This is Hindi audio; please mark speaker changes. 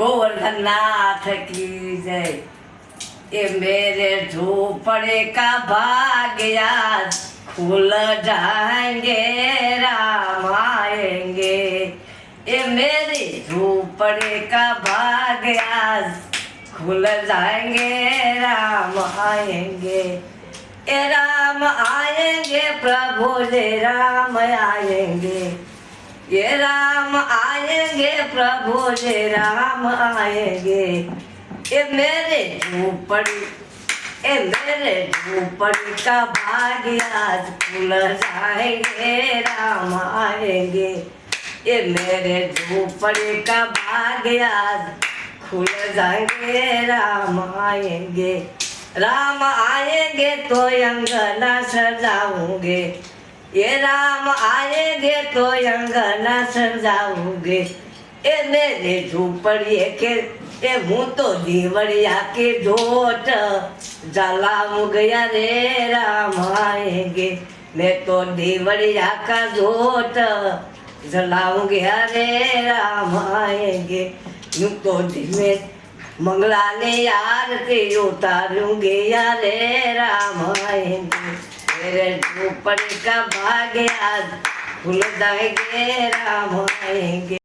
Speaker 1: गोवर्धननाथ की जय। ये मेरे झोपड़े का आज खुल जाएँगे, राम आएँगे। ये मेरे झोपड़े का भाग्य आज खुल जाएँगे, राम आएँगे। ये राम आएँगे, प्रभु जी, राम आएँगे। ये राम आएँगे, प्रभु जी राम आएँगे। ये मेरे झोपड़ी, ये मेरे झोपड़ी का भाग्य आज खुल जाएँगे, राम आएँगे। ये मेरे झोपड़ी का भाग्य आज खुल जाएँगे, राम आएँगे। राम आएँगे तो अंगना सजाऊँगे। ये राम आएँगे तो अंगना सजाऊँगे ये मेरे झोपड़ी के ये मुँह तो दीवड़िया के झोट जलाऊँगा रे राम आएँगे, मैं तो दीवड़िया का झोट जलाऊँगे रे राम आएँगे, यूँ तो धीमे मंगला ने यार के उतारूँगे यारे राम आएँगे। मेरे ऊपर का भाग्य आज फूल दाएँगे राम